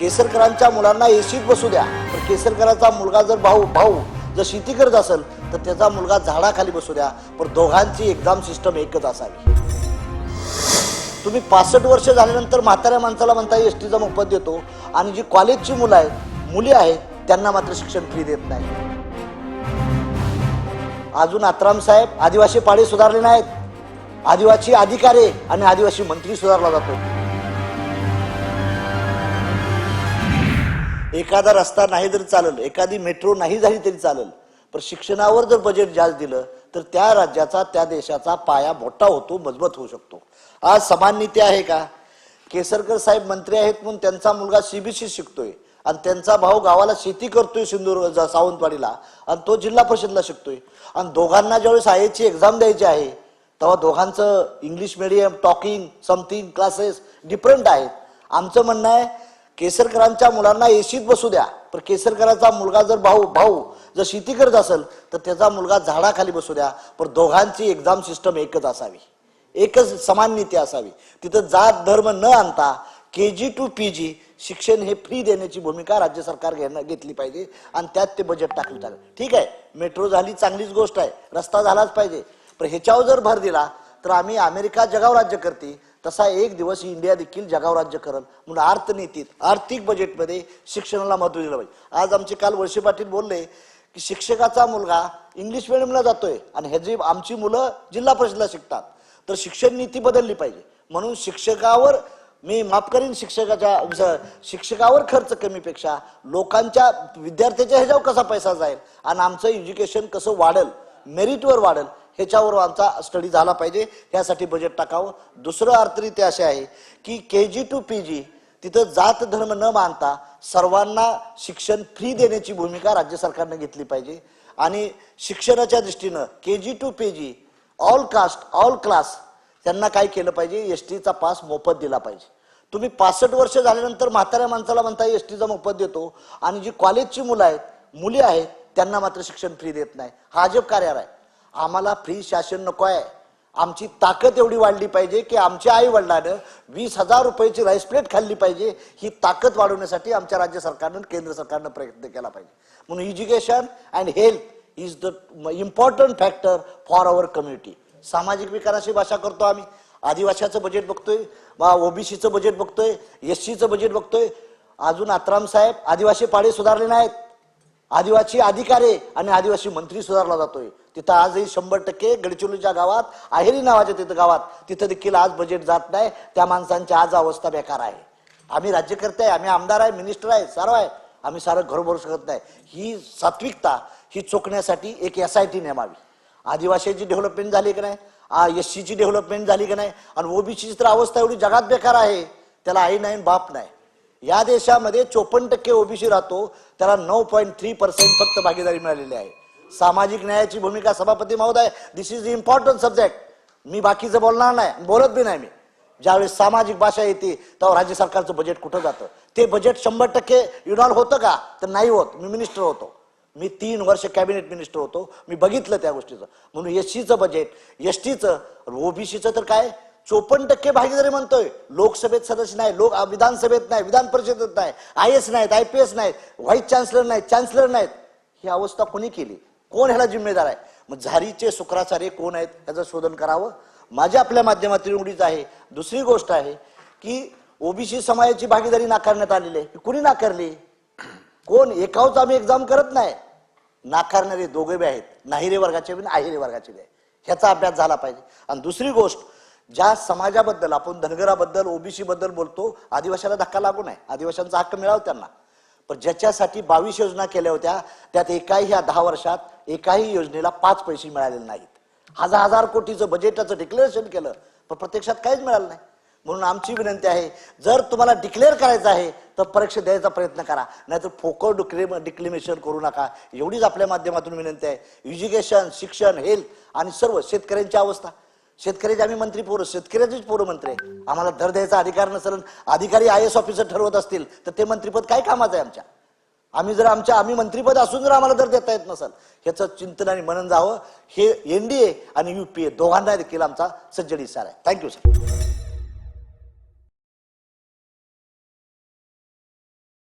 केसरकरांच्या मुलांना एसीत बसू द्या. पण केसरकरांचा मुलगा जर भाऊ भाऊ जर शेती करत असेल तर त्याचा मुलगा झाडाखाली बसू द्या. पण दोघांची एक्झाम सिस्टम एकच असावी. तुम्ही पासष्ट वर्ष झाल्यानंतर म्हाताऱ्या माणसाला म्हणता एस टीचा मोफत देतो. आणि जी कॉलेजची मुलं आहेत मुली आहेत त्यांना मात्र शिक्षण फ्री देत नाही. अजून आत्राम साहेब आदिवासी पाळी सुधारले नाहीत. आदिवासी अधिकारी आणि आदिवासी मंत्री सुधारला जातो. एखादा रस्ता नाही जरी चालेल एखादी मेट्रो नाही झाली तरी चालेल पण शिक्षणावर जर बजेट जास्त दिलं तर त्या राज्याचा त्या देशाचा पाया मोठा होतो मजबूत होऊ शकतो. आज समान नीती आहे का? केसरकर साहेब मंत्री आहेत म्हणून त्यांचा मुलगा सीबीसी शिकतोय आणि त्यांचा भाऊ गावाला शेती करतोय सिंधुदुर्ग सावंतवाडीला आणि तो जिल्हा परिषदला शिकतोय. आणि दोघांना ज्यावेळेस आय एक्झाम द्यायची आहे तेव्हा दोघांचं English medium talking something classes different आहेत. आमचं म्हणणं आहे केसरकरांच्या मुलांना एसीत बसू द्या. पण केसरकरांचा मुलगा जर भाऊ भाऊ जर शेती करत असेल तर त्याचा मुलगा झाडाखाली बसू द्या. पण दोघांची एक्झाम सिस्टम एकच असावी. एकच समान नीती असावी. तिथं जात धर्म न आणता के जी टू पी जी शिक्षण हे फ्री देण्याची भूमिका राज्य सरकार घेणं घेतली पाहिजे. आणि त्यात ते बजेट टाकलं टाकलं ठीक आहे? मेट्रो झाली चांगलीच गोष्ट आहे. रस्ता झालाच पाहिजे. पण ह्याच्यावर जर भर दिला तर आम्ही अमेरिका जगावर राज्य करते. तसा एक दिवस इंडिया देखील जगावर राज्य करल. म्हणून अर्थनीतीत आर्थिक बजेटमध्ये शिक्षणाला महत्त्व दिलं पाहिजे. आज आमचे काल वर्षे पाटील बोलले की शिक्षकाचा मुलगा इंग्लिश मिडियमला जातोय आणि ह्याची आमची मुलं जिल्हा परिषदला शिकतात तर शिक्षण नीती बदलली पाहिजे. म्हणून शिक्षकावर मी माफ करीन शिक्षकाच्या शिक्षकावर खर्च कमीपेक्षा लोकांच्या विद्यार्थ्याच्या ह्याच्यावर कसा पैसा जाईल? आणि आमचं एज्युकेशन कसं वाढेल? मेरिटवर वाढेल. ह्याच्यावर आमचा स्टडी झाला पाहिजे. ह्यासाठी बजेट टाकावं. दुसरं अर्थरीत्या असे आहे की के जी टू पी जी तिथं जात धर्म न मानता सर्वांना शिक्षण फ्री देण्याची भूमिका राज्य सरकारने घेतली पाहिजे. आणि शिक्षणाच्या दृष्टीनं K G to P G all caste all class त्यांना काय केलं पाहिजे? एस टीचा पास मोफत दिला पाहिजे. तुम्ही पासष्ट वर्ष झाल्यानंतर म्हाताऱ्या माणसाला म्हणता एस टीचा मोफत देतो. आणि जी कॉलेजची मुलं आहेत मुली आहेत त्यांना मात्र शिक्षण फ्री देत नाही. हा अजब कार्यार आहे. आम्हाला फ्री शासन नको आहे आमची ताकद एवढी वाढली पाहिजे की आमच्या आई वडिलानं वीस हजार रुपयाची राईस प्लेट खाल्ली पाहिजे. ही ताकद वाढवण्यासाठी आमच्या राज्य सरकारनं केंद्र सरकारनं प्रयत्न केला पाहिजे. म्हणून education and health is the important factor for our community सामाजिक विकासाची भाषा करतो आम्ही. आदिवासीचं बजेट बघतोय. ओबीसीचं बजेट बघतोय. एस सीचं बजेट बघतोय. अजून आत्राम साहेब आदिवासी पाडे सुधारले नाहीत. आदिवासी अधिकारी आणि आदिवासी मंत्री सुधारला जातोय. तिथं आजही शंभर टक्के गडचिरोलीच्या गावात आहेरी नावाच्या तिथं गावात तिथं देखील आज बजेट जात नाही. त्या माणसांची आज अवस्था बेकार आहे. आम्ही राज्यकर्ते आहे आम्ही आमदार आहे मिनिस्टर आहे सर्व आहे. आम्ही सारं घर भरू शकत नाही. ही सात्विकता ही चोखण्यासाठी एक एस आय टी नेमावी. आदिवासीची डेव्हलपमेंट झाली की नाही? एस सीची डेव्हलपमेंट झाली की नाही? आणि ओबीसीची तर अवस्था एवढी जगात बेकार आहे. त्याला आई नाही बाप नाही. या देशामध्ये चोपन्न टक्के ओबीसी राहतो त्याला नऊ पॉईंट थ्री पर्सेंट फक्त भागीदारी मिळालेली आहे. सामाजिक न्यायाची भूमिका सभापती महोदय दिस इज इम्पॉर्टंट सब्जेक्ट मी बाकीचं बोलणार नाही बोलत बी नाही मी. ज्यावेळेस सामाजिक भाषा येते तेव्हा राज्य सरकारचं बजेट कुठं जातं? ते बजेट शंभर टक्के इन्व्हॉल्व होतं का? तर नाही होत. मी मिनिस्टर होतो. मी तीन वर्ष कॅबिनेट मिनिस्टर होतो. मी बघितलं त्या गोष्टीचं. म्हणून एस सीचं बजेट एस टीचं ओबीसीचं तर काय? चोपन्न टक्के भागीदारी म्हणतोय. लोकसभेत सदस्य नाही लोक विधानसभेत नाही विधान परिषदेत नाही आय एस नाहीत आय पी एस नाहीत व्हाईस चान्सलर नाहीत चान्सलर नाहीत. ही अवस्था कोणी केली? कोण ह्याला जिम्मेदार आहे? मग झारीचे शुक्राचार्य कोण आहेत त्याचं शोधन करावं? माझ्या आपल्या माध्यमातील उघडीच आहे. दुसरी गोष्ट आहे की ओबीसी समाजाची भागीदारी नाकारण्यात आलेली आहे. कुणी नाकारली? कोण? एकावच आम्ही एक्झाम करत नाही. नाकारणारे दोघे बी आहेत. नाहिरे वर्गाचे बी आणि आहिरे वर्गाचे बी आहे ह्याचा अभ्यास झाला पाहिजे. आणि दुसरी गोष्ट ज्या समाजाबद्दल आपण धनगराबद्दल ओबीसी बद्दल बोलतो आदिवासीला धक्का लागू नये. आदिवासींचा हक्क मिळावा त्यांना. पण ज्याच्यासाठी बावीस योजना केल्या होत्या त्यात एकाही ह्या दहा वर्षात एकाही योजनेला पाच पैसे मिळालेले नाहीत. हजार हजार कोटीचं बजेटाचं डिक्लेरेशन केलं पण प्रत्यक्षात काहीच मिळालं नाही. म्हणून आमची विनंती आहे जर तुम्हाला डिक्लेअर करायचं आहे तर परीक्षा द्यायचा प्रयत्न करा. नाहीतर फोकर डिक्लेम डिक्लेमेशन करू नका. एवढीच आपल्या माध्यमातून विनंती आहे. एज्युकेशन शिक्षण हेल्थ आणि सर्व शेतकऱ्यांची अवस्था. शेतकऱ्याचे आम्ही मंत्री पोरं शेतकऱ्याचेच पोरं मंत्री आहे. आम्हाला दर द्यायचा अधिकार नसेल अधिकारी आय एस ऑफिसर ठरवत असतील तर ते मंत्रीपद काय कामाचं आहे आमच्या? आम्ही जर आमच्या आम्ही मंत्रीपद असून जर आम्हाला दर देता येत नसेल ह्याचं चिंतन आणि मनन जावं. हे एनडीए आणि युपीए दोघांना देखील आमचा सज्जड इशारा आहे. Thank you sir